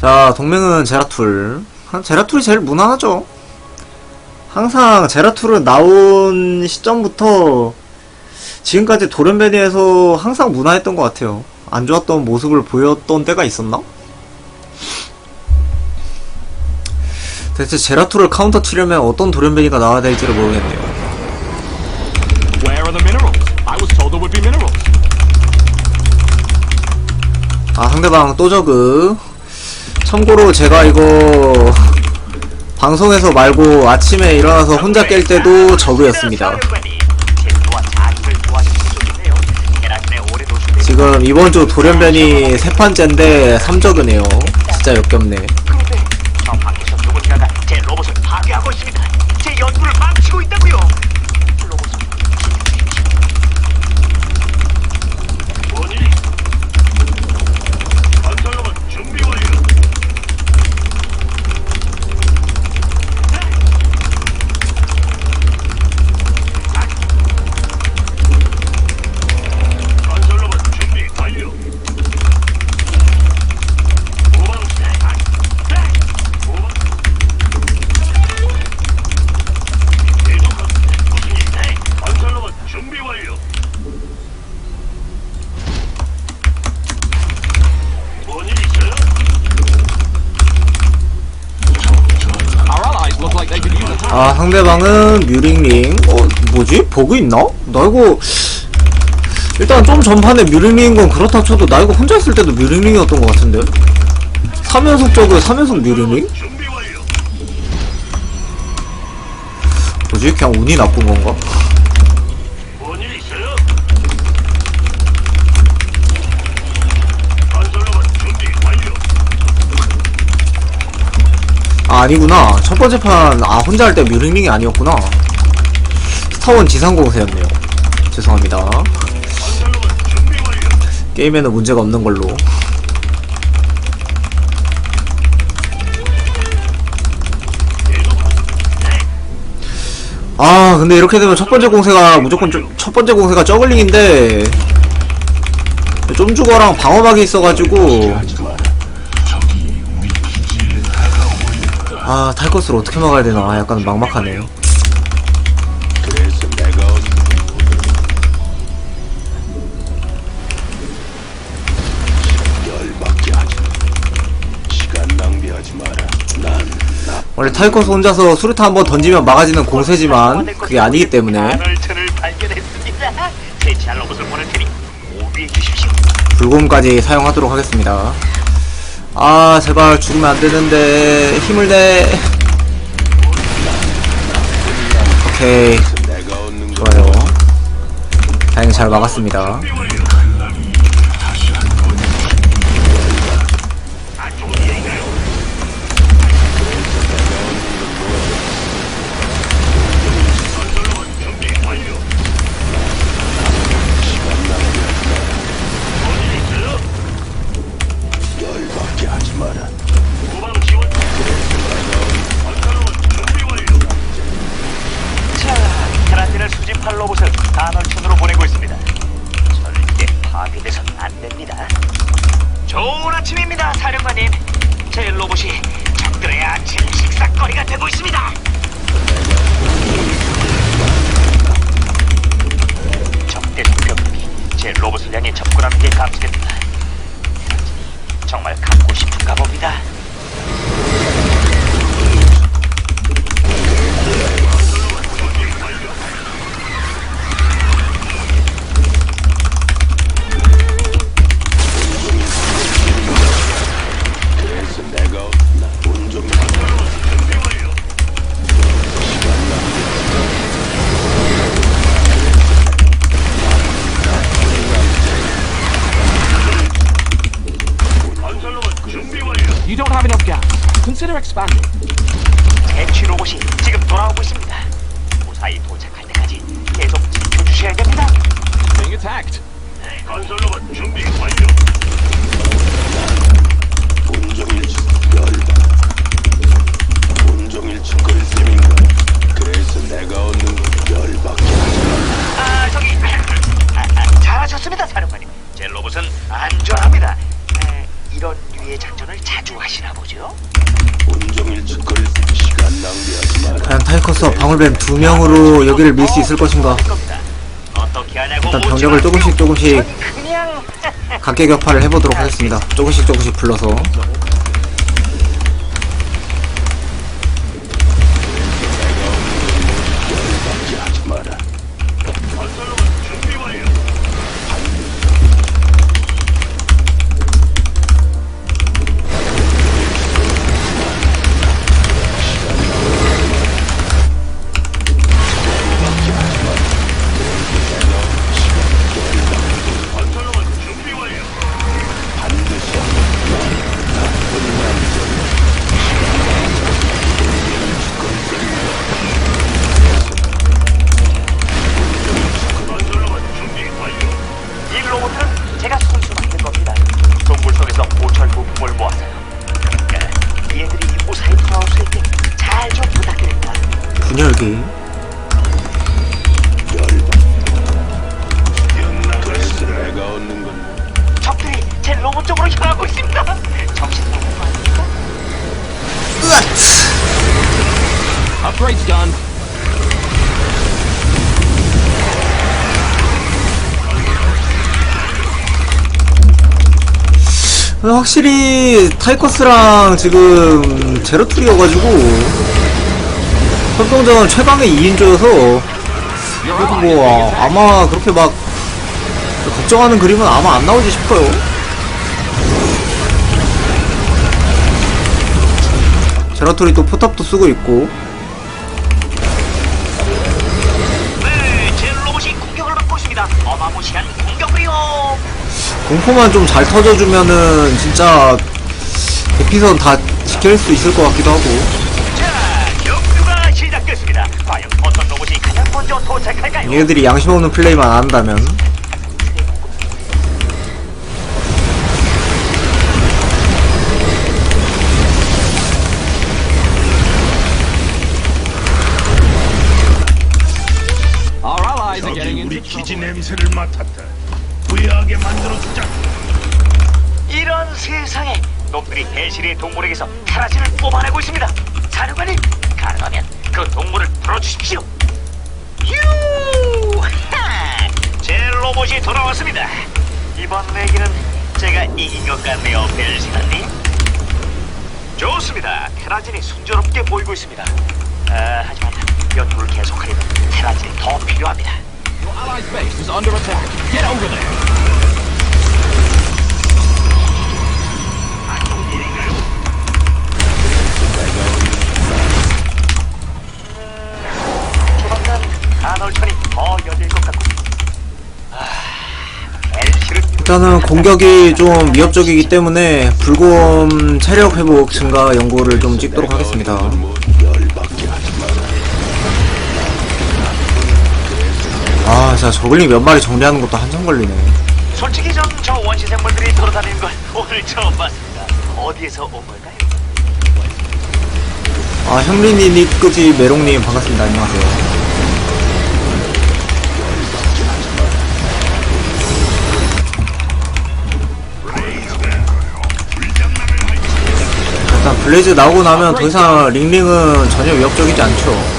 자, 동맹은 제라툴. 한- 제라툴이 제일 무난하죠. 항상 제라툴은 나온 시점부터 지금까지 도련변이에서 항상 무난했던 것 같아요. 안 좋았던 모습을 보였던 때가 있었나? 대체 제라툴을 카운터 치려면 어떤 도련변이가 나와야 될지를 모르겠네요. 아, 상대방 또 저그. 참고로 제가 이거 방송에서 말고 아침에 일어나서 혼자 깰 때도 저그였습니다. 지금 이번 주 돌연변이 세 판째인데 3저그네요. 진짜 역겹네. 아, 상대방은 뮤링링. 어, 뭐지? 버그 있나? 나 이거. 일단 좀 전판에 뮤링링인 건 그렇다 쳐도 나 이거 혼자 있을 때도 뮤링링이었던 것 같은데? 3연속 저그 3연속 뮤링링? 뭐지? 그냥 운이 나쁜 건가? 아, 아니구나. 첫 번째 판, 아, 혼자 할 때 뮤링링이 아니었구나. 스타원 지상공세였네요. 죄송합니다. 게임에는 문제가 없는 걸로. 아, 근데 이렇게 되면 첫 번째 공세가 무조건 좀- 첫 번째 공세가 저글링인데 좀 죽어랑 방어막이 있어가지고 아 탈것을 어떻게 막아야 되나 아, 약간 막막하네요. 원래 타이커스 혼자서 수류탄 한번 던지면 막아지는 공세지만 그게 아니기 때문에. 불곰까지 사용하도록 하겠습니다. 아 제발 죽으면 안 되는데 힘을 내. 오케이 좋아요. 다행히 잘 막았습니다. 타이커스와 방울뱀 두 명으로 여기를 밀 수 있을 것인가? 일단 병력을. 조금씩 조금씩 전 그냥 각계 격파를 해보도록 하겠습니다. 조금씩 조금씩 불러서. 확실히 타이커스랑 지금 제로툴이어가지고 협동전 최강의 2인조여서 그래도 뭐 아, 아마 그렇게 막 걱정하는 그림은 아마 안 나오지 싶어요. 제라툴이 또 포탑도 쓰고 있고 네, 제 로봇이 공격을 받고 있습니다. 어마무시한 공격이요. 공포만 좀 잘 터져주면은 진짜 대피선 다 지킬 수 있을 것 같기도 하고 자, 경주가 시작됐습니다. 과연 어떤 로봇이 가장 먼저 도착할까요? 얘네들이 양심 없는 플레이만 안 한다면 Our allies are getting 기지. 냄새를 맡았다. 후회하게 만들어주자. 이런 세상에 놈들이 해실의 동물에게서 테라진을 뽑아내고 있습니다. 사령관님, 가능하면 그 동물을 풀어주십시오. 제 로봇이 돌아왔습니다. 이번 내기는 제가 이긴 것 같네요, 벨시나님. 좋습니다. 테라진이 순조롭게 보이고 있습니다. 아, 하지만 연구를 계속하려면 테라진이 더 필요합니다. Your allies' base is under attack. Get over there. 간 아놀천이 더 열릴 것 같고. 아, 엘시를 일단은 공격이 좀 위협적이기 때문에 불곰 체력 회복 증가 연구를 좀 찍도록 하겠습니다. 아, 진짜 저글링 몇 마리 정리하는 것도 한참 걸리네. 솔직히 전 저 원시 생물들이 돌아다니는 걸 오늘 처음 봤습니다. 어디에서 온 걸까요? 아, 현민이 니끄지 메롱님 반갑습니다. 안녕하세요. 블레이즈 나오고 나면 더 이상 링링은 전혀 위협적이지 않죠.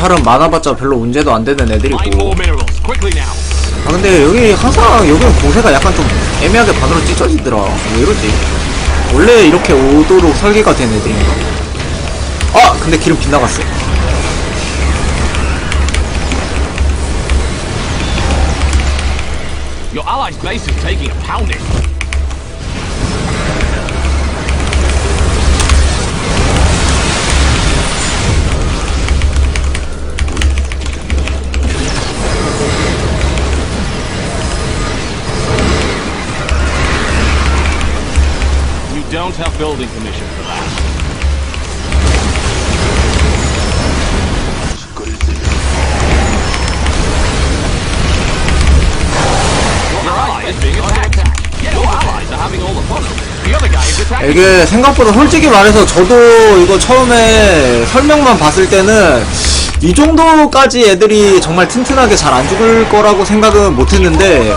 탈은 많아봤자 별로 문제도 안 되는 애들이고. 아 근데 여기 항상 여기는 공세가 약간 좀 애매하게 반으로 찢어지더라. 왜 이러지? 원래 이렇게 오도록 설계가 된 애들인가? 아 근데 기름 빗나갔어. Your allies' base is taking a pounding. contact building commission for that. 이게 생각보다 솔직히 말해서 저도 이거 처음에 설명만 봤을 때는 이 정도까지 애들이 정말 튼튼하게 잘 안 죽을 거라고 생각은 못했는데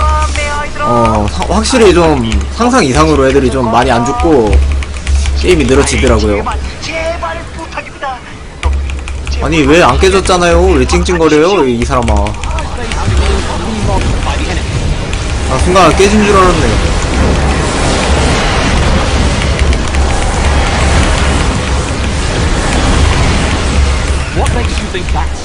어 사- 확실히 좀 상상 이상으로 애들이 좀 많이 안 죽고 게임이 늘어지더라고요. 제발, 제발 부탁입니다. 아니 왜 안 깨졌잖아요? 왜 찡찡거려요 이 사람아. 아 순간 깨진 줄 알았네. What makes you think that's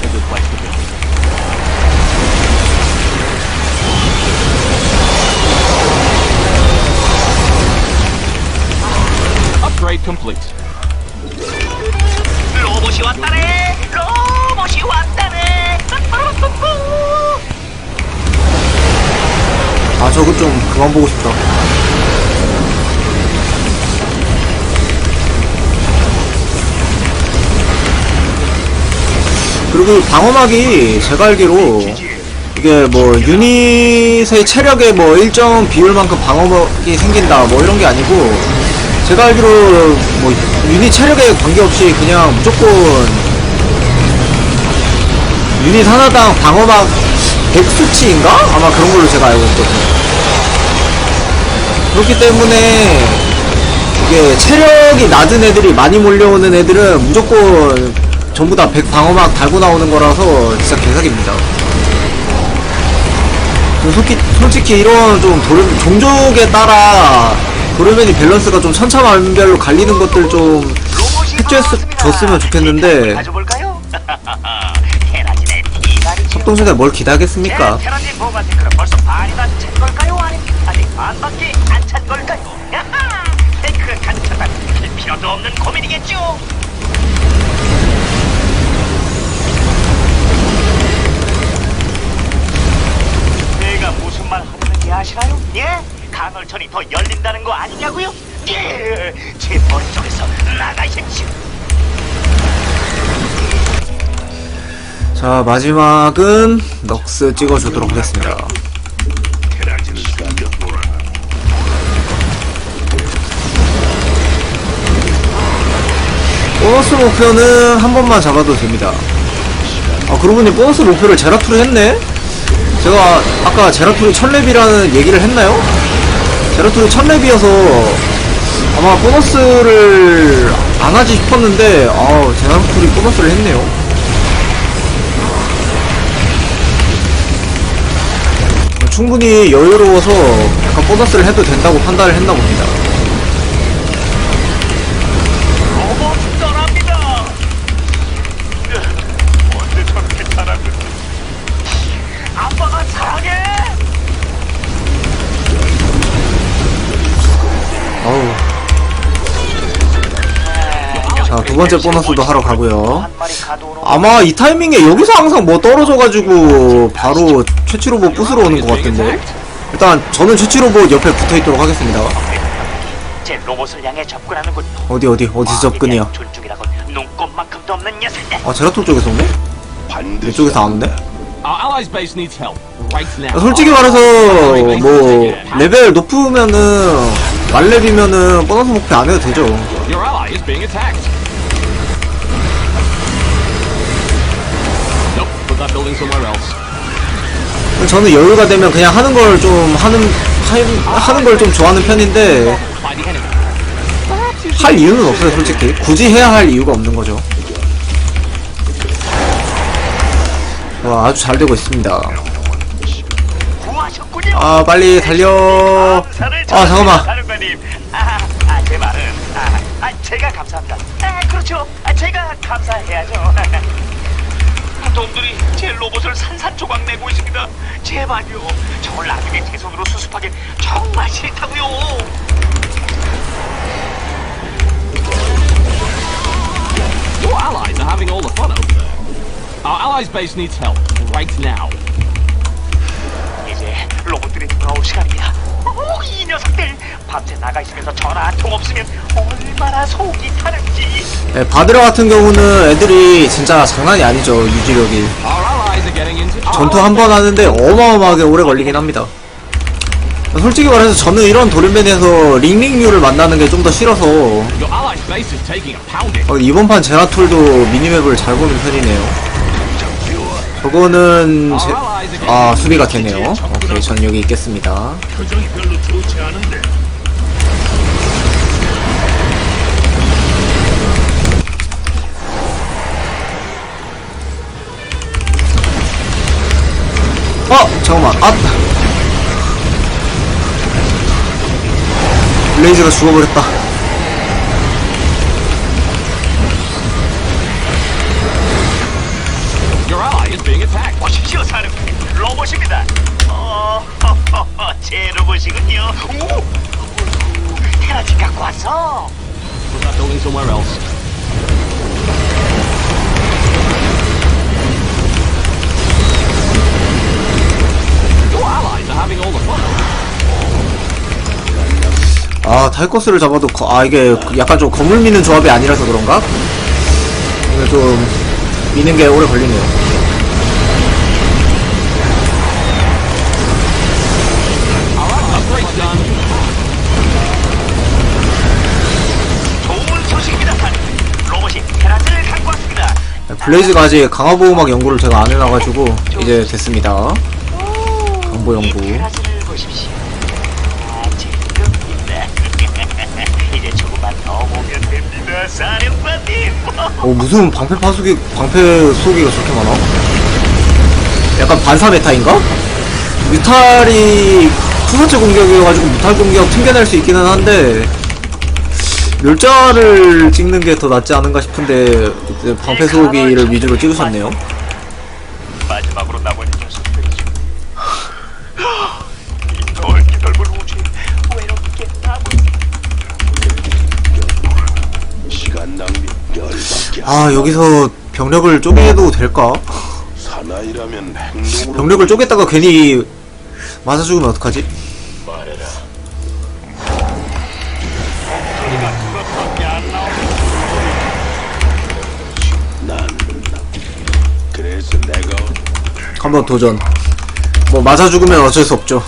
complete. 로봇이 왔다네. 로봇이 왔다네. 아 저거 좀 그만 보고 싶다 그리고 방어막이 제가 알기로 이게 뭐 유닛의 체력에 뭐 일정 비율만큼 방어막이 생긴다 뭐 이런 게 아니고 제가 알기로 뭐 유닛 체력에 관계없이 그냥 무조건 유닛 하나당 방어막 100 수치인가? 아마 그런 걸로 제가 알고 있거든요. 그렇기 때문에 이게 체력이 낮은 애들이 많이 몰려오는 애들은 무조건 전부 다 100 방어막 달고 나오는 거라서 진짜 개사기입니다. 좀 솔직히, 솔직히 이런 좀 도련, 종족에 따라 도련변이 밸런스가 좀 천차만별로 갈리는 것들 좀 해줬으면 좋겠는데. 티가리 협동조대 뭘 기대하겠습니까? 아시나요? 예? 간헐천이 더 열린다는 거 아니냐고요? 예! 제 머릿속에서 나가십시오. 자 마지막은 넉스 찍어주도록 하겠습니다. 보너스 목표는 한 번만 잡아도 됩니다 아 그러고 보니 보너스 목표를 제라투를 했네? 제가 아까 제라투리 1000렙이라는 얘기를 했나요? 제라투리 1000렙이어서 아마 보너스를 안 하지 싶었는데 아 제라투리 보너스를 했네요 충분히 여유로워서 약간 보너스를 해도 된다고 판단을 했나 봅니다 번째 보너스도 하러 가고요. 아마 이 타이밍에 여기서 항상 뭐 떨어져가지고 바로 최치로봇 부수러 오는 것 같은데 일단 저는 최치로봇 옆에 붙어있도록 하겠습니다 제 로봇을 향해 접근하는군. 어디 어디 어디서 접근이야 존중이라고 눈꼽만큼도 없는 녀석들. 아 제라톨 쪽에서 오네? 이쪽에서 안. 아, 솔직히 말해서 뭐 레벨 높으면은 말렙이면은 보너스 목표 안 해도 되죠 That building somewhere else. 저는 여유가 되면 그냥 하는 걸 좀 하는 하, 하는 걸 좀 좋아하는 편인데 By the enemy. 할 이유는 없어요 솔직히 굳이 해야 할 이유가 없는 거죠 와 아주 잘 되고 있습니다 구하셨군요. 아 빨리 달려 감사를 아 잠깐만 사령관님. 아, 아, 제 말은 아, 아, 제가 감사합니다. 아, 그렇죠. 아, 제가 감사해야죠. 놈들이 제 로봇을 산산조각 내고 있습니다. 제발요. 저걸 나중에 제 손으로 수습하기 정말 싫다고요. Your allies are having all the fun over there. Our allies' base needs help right now. 이제 로봇들이 돌아올 시간입니 다. 오, 이 녀석들 밤새 나가 있으면서 전화 한 통 없으면 얼마나 속이 타는지. 네, 바드라 같은 경우는 애들이 진짜 장난이 아니죠 유지력이 전투 한 번 하는데 어마어마하게 오래 걸리긴 합니다 솔직히 말해서 저는 이런 도련변에서 링링류를 만나는 게 좀 더 싫어서. 어, 이번 판 제라툴도 미니맵을 잘 보는 편이네요. 저거는 제... 아 수비가 되네요. 오케이 전 여기 있겠습니다. 어 잠깐만 아 블레이즈가 죽어버렸다. 보십시오, 사령부. 로봇입니다. 어, 제 로봇이군요. 오, 테라진 갖고 왔어. Put that building somewhere else. Your allies are having all the fun. 아 탈코스를 잡아도 거- 아 이게 약간 좀 건물 미는 조합이 아니라서 그런가? 이게 좀 미는 게 오래 걸리네요. 블레이즈가 아직 강화보호막 연구를 제가 안 해놔가지고 이제 됐습니다. 강보 이 연구. 아. 어 무슨 방패 파수기 방패 쏘기가 저렇게 많아? 약간 반사 메타인가? 뮤탈이 투사체 공격이어가지고 뮤탈 공격 튕겨낼 수 있기는 한데 멸자를 찍는 게 더 낫지 않은가 싶은데 방패 쏘기를 위주로 찍으셨네요. 마지막으로 남은 녀석들이죠. 이 넓기 넓은 우주에 외롭게 남은 시간 낭비 열받게. 아 여기서 병력을 쪼개도 될까? 사나이라면 행동으로 병력을 쪼갰다가 괜히 맞아 죽으면 어떡하지? 한번 도전. 뭐 맞아 죽으면 어쩔 수 없죠.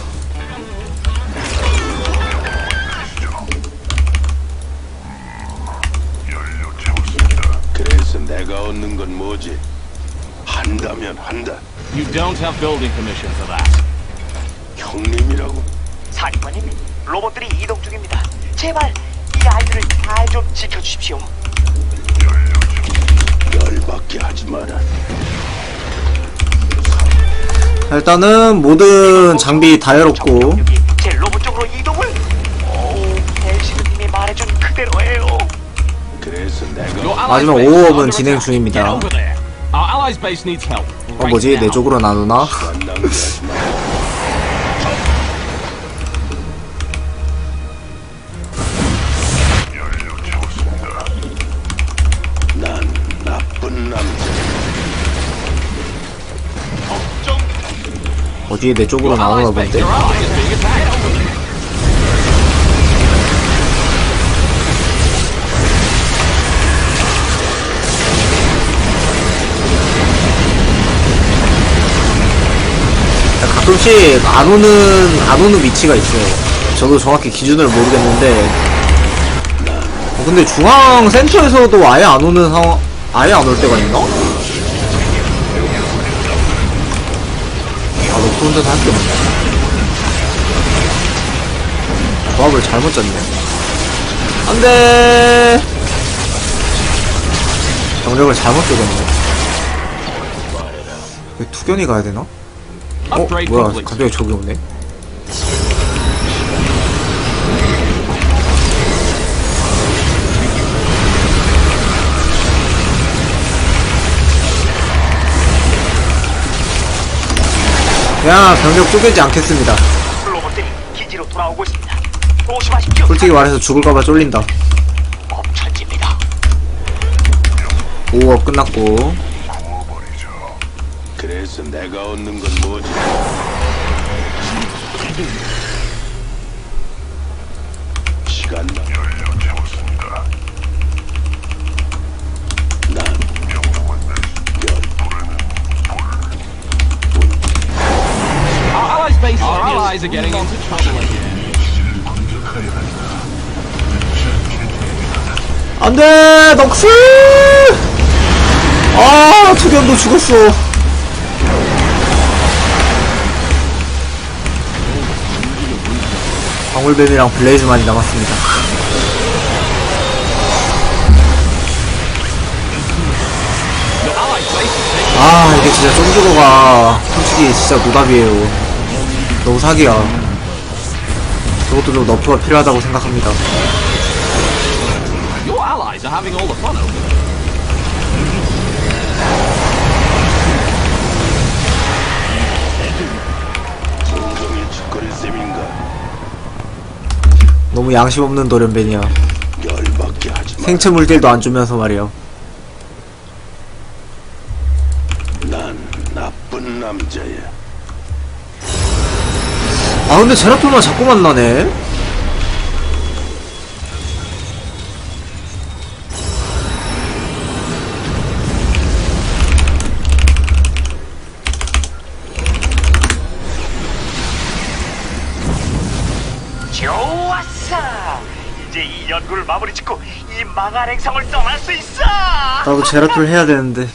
그래서 내가 얻는 건 뭐지? 한다면 한다. You don't have building permission for that. 형님이라고. 사령관님, 로봇들이 이동 중입니다. 제발 이 아이들을 잘 좀 지켜주십시오. 열받게 하지 마라. 일단은 모든 장비 다 열었고 제 로봇 쪽으로 이동을. 오, 벨시드님이 말해준 그대로예요. 그래서 내가 마지막 base is 5업은 under 진행 attack. 중입니다. 어 뭐지. 내 쪽으로 나누나? 어디 내 쪽으로 base. 본데? 가끔씩 안 오는 안 오는 위치가 있어요. 저도 정확히 기준을 모르겠는데. 어, 근데 중앙 센터에서도 아예 안 오는 상황, 아예 안 올 때가 있나? 아, 너프 혼자서 할 게 없네. 조합을 잘못 짰네. 안 돼! 병력을 잘못 뜯었네. 왜 투견이 가야 되나? 어? 뭐야. 갑자기 저기 오네. 야, 병력 쪼개지 않겠습니다. 로봇들이 기지로 돌아오고 있습니다. 조심하십시오. 솔직히 말해서 죽을까봐 쫄린다. 멈춰집니다. 5업 끝났고. 그래서 내가 얻는 건 뭐지? Allies are getting into trouble again. 안돼 넉스 아 투견도 죽었어 방울뱀이랑 블레이즈만이 남았습니다 아 이게 진짜 쫀주거가 솔직히 진짜 노답이에요 너무 사기야. 저것도 좀 너프가 필요하다고 생각합니다. 종종일 짓거릴 셈인가 너무 양심 없는 열받게 하지 마 생체 물질도 안 주면서 말이야. 난 나쁜 남자야 아 근데 제라톨만 자꾸 만나네 좋았어. 이제 이 연구를 마무리 짓고 이 망할 행성을 떠날 수 있어. 나도 제라톨 해야 되는데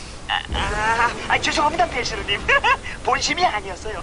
아, 아, 죄송합니다, 배시르님. 본심이 아니었어요.